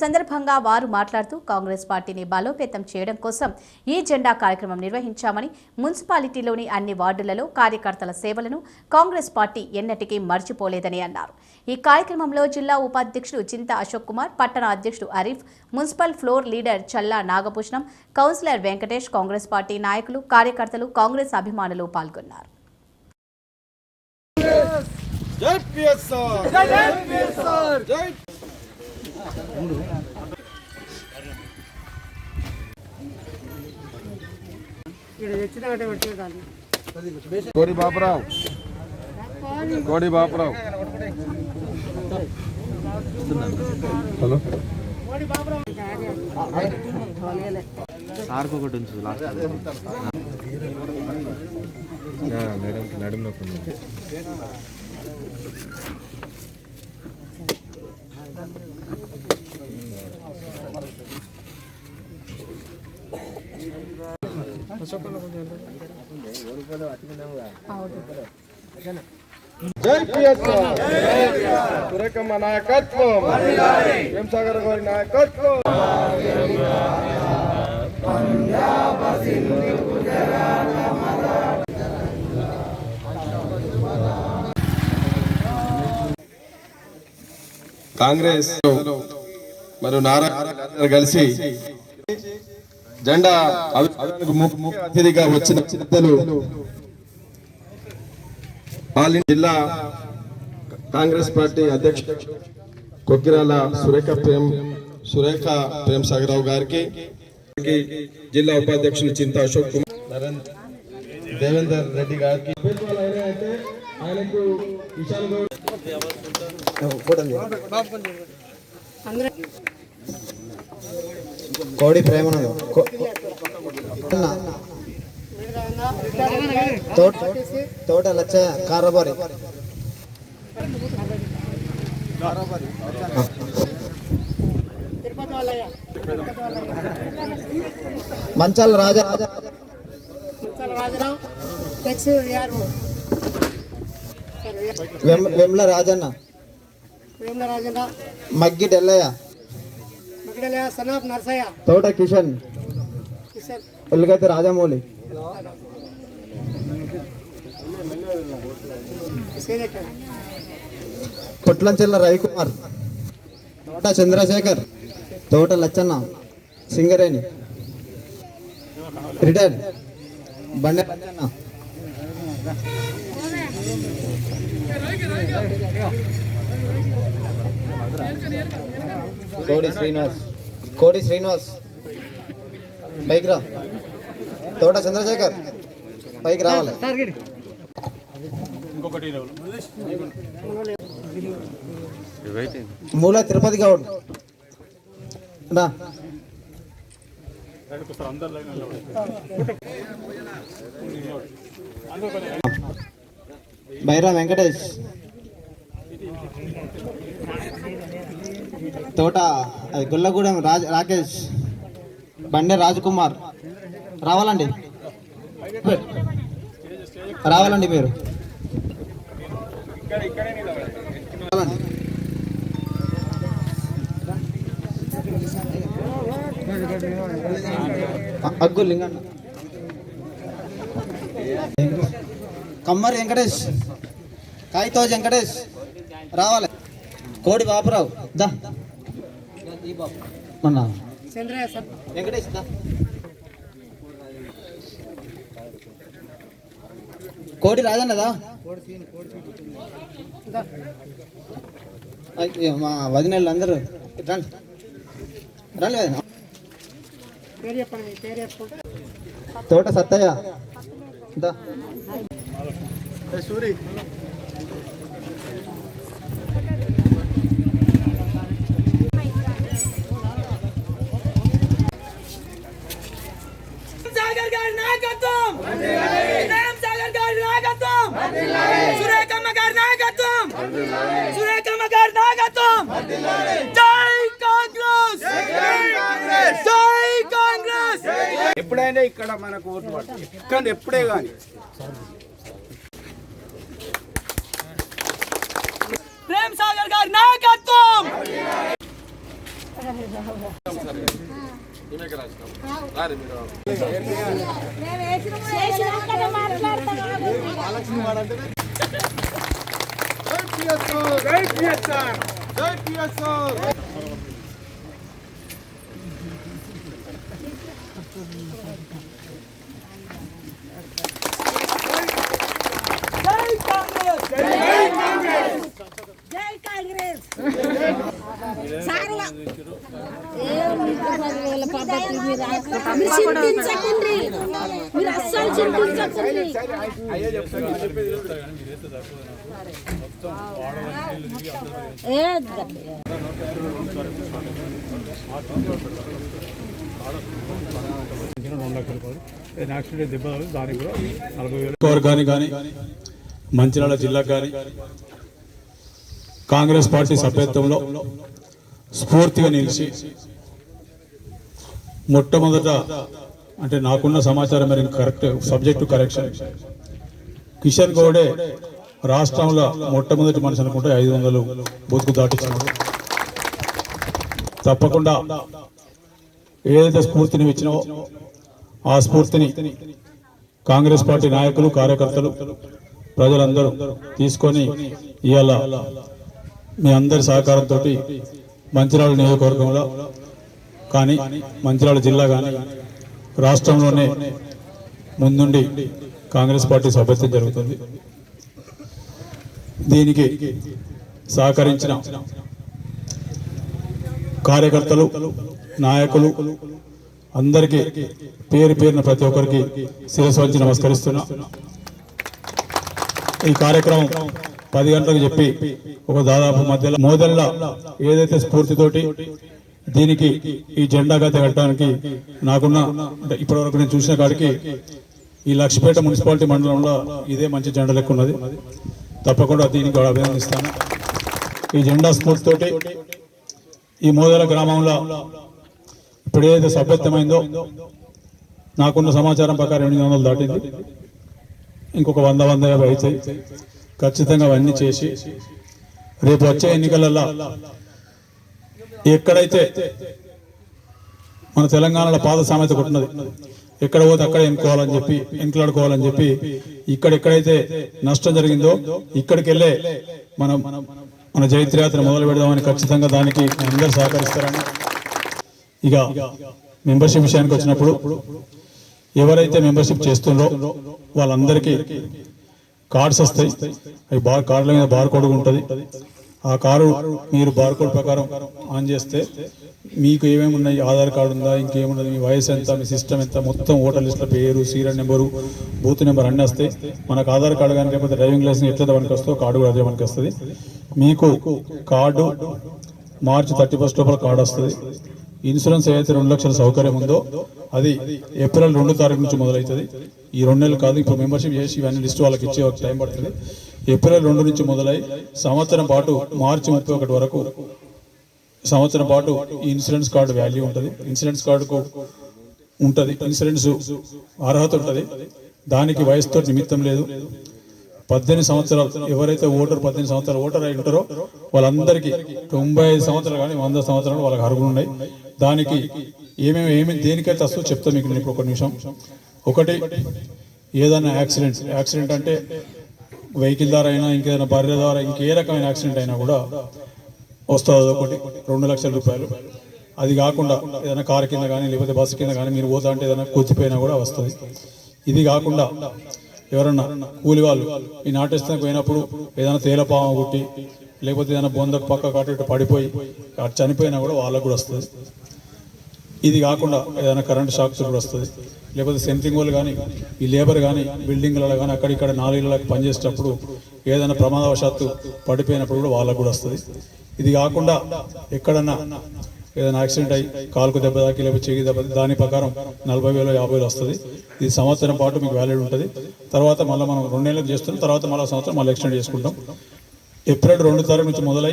సందర్భంగా వారు మాట్లాడుతూ కాంగ్రెస్ పార్టీని బలోపేతం చేయడం కోసం ఈ జెండా కార్యక్రమం నిర్వహించామని మున్సిపాలిటీలోని అన్ని వార్డులలో కార్యకర్తల సేవలను కాంగ్రెస్ పార్టీ ఎన్నటికీ మర్చిపోలేదని అన్నారు. ఈ కార్యక్రమంలో జిల్లా ఉపాధ్యక్షుడు చింత అశోక్ కుమార్ పట్టణ అధ్యక్షుడు Arif municipal floor leader Challa Nagabhushanam councillor Venkatesh Congress party నాయకులు కార్యకర్తలు కాంగ్రెస్ అభిమానులు పాల్గొన్నారు. జై పిఎస్ఆర్ జై పిఎస్ఆర్ జై కోడి బాపురావు. కోడి బాపురావు. హలో. సార్కు ఒకటి ఉంచు లాస్ట్ మేడం నడుము నొప్పి ఉంది. జై పిఎస్ఆర్ సురేఖమ్మ నాయకత్వం హేమసాగర్ గారి నాయకత్వం కాంగ్రెస్ మరియు నారాయణ కలిసి జెండా అతిథిగా వచ్చిన పెద్దలు. పాలి జిల్లా కాంగ్రెస్ పార్టీ అధ్యక్షుడు కొక్కిరాల సురేఖ ప్రేమ్ సురేఖ ప్రేమ్ సాగరావు గారికి జిల్లా ఉపాధ్యక్షులు చింత అశోక్ కుమార్ దేవేందర్ రెడ్డి గారికి. అందరూ కోడి అన్న. తోట లచ్చ కారబారి. మంచాల రాజా. వెమ్ల రాజన్న. మగ్గి డెల్లయ్య. మగడలే సనాఫ్ నర్సయ్య తోట కిషన్ కిషన్ ఉల్లిగడ్డ రాజమౌళి సేనేకర్ పుట్లంచెల్ల రవికుమార్ తోట చంద్రశేఖర్ తోట లచ్చన్న సింగరేణి రిటైర్డ్ బండే లచ్చన్న కోడి శ్రీనివాస్ కోడి శ్రీనివాస్. పైకి రా. తోట చంద్రశేఖర్. పైకి రావాలి. మూల తిరుపతి గౌడ్. రా. బైరా వెంకటేష్. తోట అది గుల్లగూడెం రాజ్ రాకేష్ బండే రాజకుమార్. రావాలండి. రావాలండి మీరు. రావాలండి అగ్గు లింగన్న. కమ్మరి వెంకటేష్. కాయితో వెంకటేష్. రావాలి. కోడి బాపురావు దా. మొన్న చంద్రయ్య సబ్ వెంకటేష్ దా కోడి రాజన్నదా అయ్య, మా వదినలు అందరూ రండి రండి వదిన. పేరు చెప్పండి పేరు చెప్పుకుంటే తోట సత్తయ్య దా సాగర్ గారి నాయకత్వం ప్రేమ్ సాగర్ గారి నాయకత్వం! సురేఖమ్మ గారి నాయకత్వం! సురేఖమ్మ గారి నాయకత్వం! జై కాంగ్రెస్! జై కాంగ్రెస్! ఎప్పుడైనా ఇక్కడ మనకు ఓట్లు పడతాయి. ఇక్కడ ఎప్పుడే కానీ. ప్రేమ్ సాగర్ గారి నాయకత్వం! జై పిఎస్ఆర్ జై కాంగ్రెస్ జై కాంగ్రెస్ సార్ల మీరు చింతించకండి మీరు అస్సలు చింతించకండి ఏ యాక్సిడెంట్ దెబ్బ తగిలి దానికి కూడా నలభై వేలు వర్గానికి కానీ మంచిర్యాల జిల్లాకు కానీ కాంగ్రెస్ పార్టీ సభ్యత్వంలో స్ఫూర్తిగా నిలిచి మొట్టమొదట అంటే నాకున్న సమాచారం మరి కరెక్ట్ సబ్జెక్టు కరెక్షన్ కిషన్ గౌడే రాష్ట్రంలో మొట్టమొదటి మనిషి అనుకుంటే ఐదు వందలు బతుకు దాటించినాడు. తప్పకుండా ఏదైతే స్ఫూర్తిని ఇచ్చినావో ఆ స్ఫూర్తిని కాంగ్రెస్ పార్టీ నాయకులు కార్యకర్తలు ప్రజలందరూ తీసుకొని ఇవాళ మీ అందరి సహకారంతో మంచిర్యాల నియోజకవర్గంలో కానీ మంచిర్యాల జిల్లా కానీ రాష్ట్రంలోనే ముందుండి కాంగ్రెస్ పార్టీ సభ్యత్వం జరుగుతుంది. దీనికి సహకరించిన కార్యకర్తలు నాయకులు అందరికీ పేరు పేరున ప్రతి ఒక్కరికి శిరస్సు వంచి నమస్కరిస్తున్నా. ఈ కార్యక్రమం పది గంటలకు చెప్పి ఒక దాదాపు మధ్యలో మోదల్లా ఏదైతే స్ఫూర్తితోటి దీనికి ఈ జెండా గత నాకున్న ఇప్పటివరకు నేను చూసిన కాడికి ఈ లక్ష్మీపేట మున్సిపాలిటీ మండలంలో ఇదే మంచి జెండా లెక్క ఉన్నది. తప్పకుండా దీనికి అభినందిస్తాను. ఈ జెండా స్ఫూర్తితోటి ఈ మోదల గ్రామంలో ఇప్పుడు ఏదైతే సభ్యత్వమైందో నాకున్న సమాచారం ప్రకారం ఎనిమిది వందలు దాటింది. ఇంకొక వంద వంద యాభై అవుతాయి. ఖచ్చితంగా అవన్నీ చేసి రేపు వచ్చే ఎన్నికలలో ఎక్కడైతే మన తెలంగాణలో పాత సామెత కొట్టినది ఎక్కడ పోతే అక్కడ ఎన్నుకోవాలని చెప్పి ఎన్నుకలాడుకోవాలని చెప్పి ఇక్కడ ఎక్కడైతే నష్టం జరిగిందో ఇక్కడికి వెళ్ళే మనం మన జైత్రయాత్ర మొదలు పెడదామని ఖచ్చితంగా దానికి అందరు సహకరిస్తారని. ఇక మెంబర్షిప్ విషయానికి వచ్చినప్పుడు ఎవరైతే మెంబర్షిప్ చేస్తుండ్రో వాళ్ళందరికీ కార్డ్స్ వస్తాయి. అవి బార్ కార్డుల మీద బార్ కోడ్ ఉంటుంది. ఆ కారు మీరు బార్కోడ్ ప్రకారం ఆన్ చేస్తే మీకు ఏమేమి ఉన్నాయి? ఆధార్ కార్డు ఉందా? ఇంకేమున్నది? మీ వయసు ఎంత? మీ సిస్టమ్ ఎంత? మొత్తం ఓటర్ లిస్ట్లో పేరు సీరియల్ నెంబరు బూత్ నెంబర్ అన్నీ వస్తాయి మనకు ఆధార్ కార్డు కానీ లేకపోతే డ్రైవింగ్ లైసెన్స్ ఎట్లా మనకి వస్తుందో కార్డు కూడా అదే మనకి వస్తుంది మీకు కార్డు మార్చి థర్టీ ఫస్ట్ లోపల కార్డు వస్తుంది. ఇన్సూరెన్స్ ఏదైతే రెండు లక్షల సౌకర్యం ఉందో అది ఏప్రిల్ రెండు తారీఖు నుంచి మొదలవుతుంది. ఈ రెండు నెలలు కాదు ఇప్పుడు మెంబర్షిప్ చేసి ఇవన్నీ లిస్ట్ వాళ్ళకి ఇచ్చే ఒక టైం పడుతుంది. ఏప్రిల్ రెండు నుంచి మొదలై సంవత్సరం పాటు మార్చి ముప్పై ఒకటి వరకు సంవత్సరం పాటు ఈ ఇన్సూరెన్స్ కార్డు వాల్యూ ఉంటుంది. ఇన్సూరెన్స్ కార్డుకు ఉంటుంది. ఇన్సూరెన్స్ అర్హత ఉంటుంది. దానికి వయసుతో నిమిత్తం లేదు. పద్దెనిమిది సంవత్సరాలు ఎవరైతే ఓటర్ పద్దెనిమిది సంవత్సరాలు ఓటర్ అయి ఉంటారో వాళ్ళందరికీ తొంభై ఐదు సంవత్సరాలు కానీ వంద సంవత్సరాలు వాళ్ళకి అర్హులు ఉన్నాయి. దానికి ఏమేమి ఏమేమి దేనికైతే వస్తుందో చెప్తా మీకు నేను ఒక నిమిషం. ఒకటి ఏదైనా యాక్సిడెంట్ యాక్సిడెంట్ అంటే వెహికల్ ద్వారా అయినా ఇంకేదైనా భార్య ద్వారా ఇంకే రకమైన యాక్సిడెంట్ అయినా కూడా వస్తుంది. ఒకటి రెండు లక్షల రూపాయలు. అది కాకుండా ఏదైనా కారు కింద కానీ లేకపోతే బస్సు కింద కానీ మీరు పోతా అంటే ఏదైనా కొద్దిపోయినా కూడా వస్తుంది. ఇది కాకుండా ఎవరన్నా కూలి వాళ్ళు ఈ నాటేస్తానికి పోయినప్పుడు ఏదైనా తేలపాము కొట్టి లేకపోతే ఏదైనా బొందకు పక్క కాటు ఇటు పడిపోయి అటు చనిపోయినా కూడా వాళ్ళకు కూడా వస్తుంది. ఇది కాకుండా ఏదైనా కరెంట్ షాక్స్ కూడా వస్తుంది. లేకపోతే సెంట్రింగ్ వాళ్ళు కానీ ఈ లేబర్ కానీ బిల్డింగ్లలో కానీ అక్కడిక్కడ నాలుగులకు పనిచేసేటప్పుడు ఏదైనా ప్రమాదవశాత్తు పడిపోయినప్పుడు కూడా వాళ్ళకు కూడా వస్తుంది. ఇది కాకుండా ఎక్కడన్నా ఏదైనా యాక్సిడెంట్ అయ్యి కాలుకు దెబ్బ తాకి లేకపోతే చెయ్యి దెబ్బ దాని ప్రకారం నలభై వేలు యాభై వేలు వస్తుంది. ఇది సంవత్సరం పాటు మీకు వ్యాలిడ్ ఉంటుంది. తర్వాత మళ్ళీ మనం రెండు చేస్తున్నాం. తర్వాత మళ్ళీ సంవత్సరం మళ్ళీ ఎక్స్టెండ్ చేసుకుంటాం. ఏప్రిల్ రెండు తారీఖు నుంచి మొదలై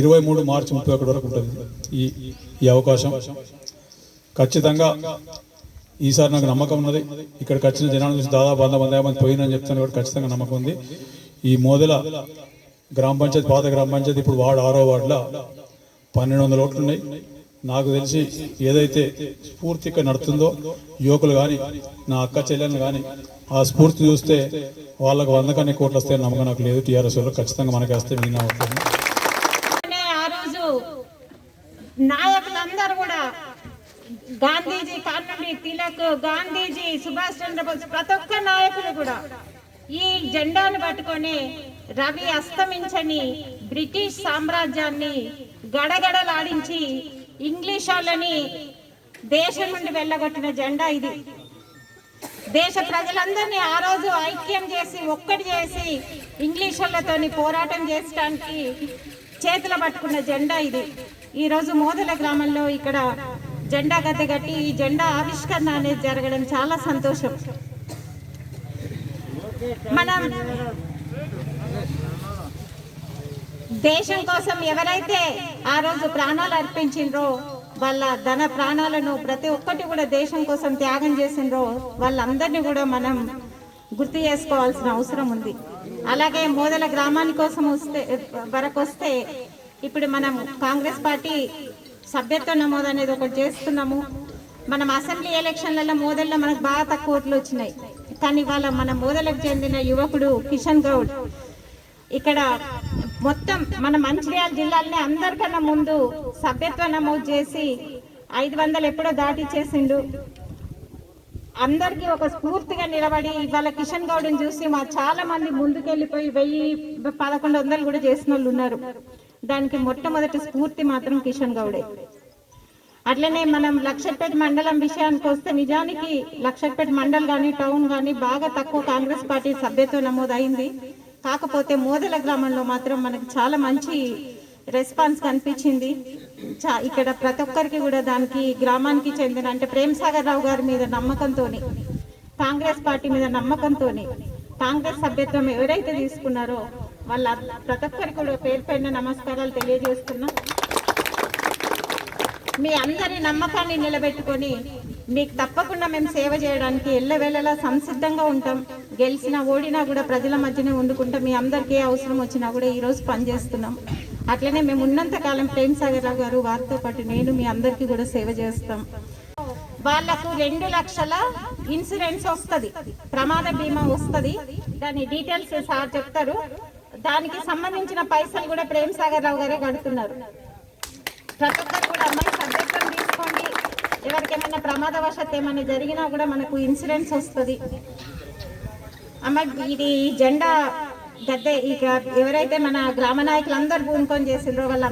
ఇరవై మూడు మార్చి ముప్పై ఒకటి వరకు ఉంటుంది ఈ ఈ అవకాశం. ఖచ్చితంగా ఈసారి నాకు నమ్మకం ఉన్నది. ఇక్కడికి వచ్చిన జనాల నుంచి దాదాపు వంద వంద యాభై మంది పోయినని చెప్తాను కూడా ఖచ్చితంగా నమ్మకం ఉంది. ఈ మోదల గ్రామ పంచాయతీ పాత గ్రామ పంచాయతీ ఇప్పుడు వార్డు ఆరో వార్డులో పన్నెండు వందల ఓట్లు ఉన్నాయి నాకు తెలిసి ఏదైతే స్ఫూర్తి ఇక్కడ నడుతుందో యువకులు కానీ నా అక్క చెల్లెలు కానీ ఆ స్ఫూర్తి చూస్తే వాళ్ళకు వంద కన్నా కోట్లు వస్తే నమ్మకం నాకు లేదు. టీఆర్ఎస్ వాళ్ళు ఖచ్చితంగా మనకి వస్తే మిగిలిన ఓట్లని ఆ రోజు నాయకులందరూ కూడా గాంధీజీ కానుండి తిలక్ గాంధీజీ సుభాష్ చంద్రబోస్ ప్రతి ఒక్క నాయకులు కూడా ఈ జెండాను పట్టుకొని రవి అస్తమించని బ్రిటిష్ సామ్రాజ్యాన్ని గడగడలాడించి ఇంగ్లీష్ వాళ్ళని దేశం నుండి వెళ్ళగొట్టిన జెండా ఇది. దేశ ప్రజలందరినీ ఆ రోజు ఐక్యం చేసి ఒక్కటి చేసి ఇంగ్లీష్ పోరాటం చేసడానికి చేతులు పట్టుకున్న జెండా ఇది. ఈరోజు మోదల గ్రామంలో ఇక్కడ జెండా గద్దె కట్టి ఈ జెండా ఆవిష్కరణ అనేది జరగడం చాలా సంతోషం. మనం దేశం కోసం ఎవరైతే ఆ రోజు ప్రాణాలు అర్పించిండ్రో వాళ్ళ ధన ప్రాణాలను ప్రతి ఒక్కటి కూడా దేశం కోసం త్యాగం చేసిండ్రో వాళ్ళందరినీ కూడా మనం గుర్తు చేసుకోవాల్సిన అవసరం ఉంది. అలాగే మోదల గ్రామాని కోసం వస్తే వరకు వస్తే ఇప్పుడు మనం కాంగ్రెస్ పార్టీ సభ్యత్వ నమోదు అనేది ఒకటి చేస్తున్నాము. మనం అసెంబ్లీ ఎలక్షన్లలో మోదల్లో మనకు బాగా తక్కువ ఓట్లు వచ్చినాయి. కానీ వాళ్ళ మన మోదలకు చెందిన యువకుడు కిషన్ గౌడ్ ఇక్కడ మొత్తం మన మంచిర్యాల జిల్లాలోనే అందరికన్నా ముందు సభ్యత్వ నమోదు చేసి ఐదు వందలు ఎప్పుడో దాటి చేసిండు అందరికీ ఒక స్ఫూర్తిగా నిలబడి ఇవాళ కిషన్ గౌడ్ని చూసి మా చాలా మంది ముందుకెళ్ళిపోయి వెయ్యి పదకొండు వందలు కూడా చేసిన వాళ్ళు ఉన్నారు. దానికి మొట్టమొదటి స్ఫూర్తి మాత్రం కిషన్ గౌడే. అట్లనే మనం లక్షపేట మండలం విషయానికి వస్తే నిజానికి లక్షపేట మండల్ కానీ టౌన్ కానీ బాగా తక్కువ కాంగ్రెస్ పార్టీ సభ్యత్వం నమోదు అయింది కాకపోతే మోదల గ్రామంలో మాత్రం మనకు చాలా మంచి రెస్పాన్స్ కనిపించింది. చా ఇక్కడ ప్రతి ఒక్కరికి కూడా దానికి గ్రామానికి చెందిన అంటే ప్రేమ్ సాగర్ రావు గారి మీద నమ్మకంతో కాంగ్రెస్ పార్టీ మీద నమ్మకంతో కాంగ్రెస్ సభ్యత్వం ఎవరైతే తీసుకున్నారో వాళ్ళ ప్రతి ఒక్కరికి కూడా పేరు పైన నమస్కారాలు తెలియజేస్తున్నా. మీ అందరి నమ్మకాన్ని నిలబెట్టుకొని మీకు తప్పకుండా మేము సేవ చేయడానికి ఎల్లవేళలా సంసిద్ధంగా ఉంటాం. గెలిచినా ఓడినా కూడా ప్రజల మధ్యనే వండుకుంటాం మీ అందరికీ ఏ అవసరం వచ్చినా కూడా ఈరోజు పనిచేస్తున్నాం. అట్లనే మేము ఉన్నంత కాలం ప్రేమ్ సాగర్ రావు గారు వారితో పాటు నేను మీ అందరికీ కూడా సేవ చేస్తాం. వాళ్ళకు రెండు లక్షల ఇన్సూరెన్స్ వస్తుంది. ప్రమాద బీమా వస్తుంది. దాని డీటెయిల్స్ సార్ చెప్తారు. దానికి సంబంధించిన పైసలు కూడా ప్రేమ్ సాగర్ రావు గారే కడుతున్నారు. ప్రతి ఒక్కరు కూడా అమ్మాయి ఎవరికేమైనా ప్రమాదవశాత్ ఏమైనా జరిగినా కూడా మనకు ఇన్సూరెన్స్ వస్తుంది. అమ్మాయి ఇది జెండా గద్దె. ఇక ఎవరైతే మన గ్రామ నాయకులు అందరు పూనుకొని చేసిండ్రో వాళ్ళ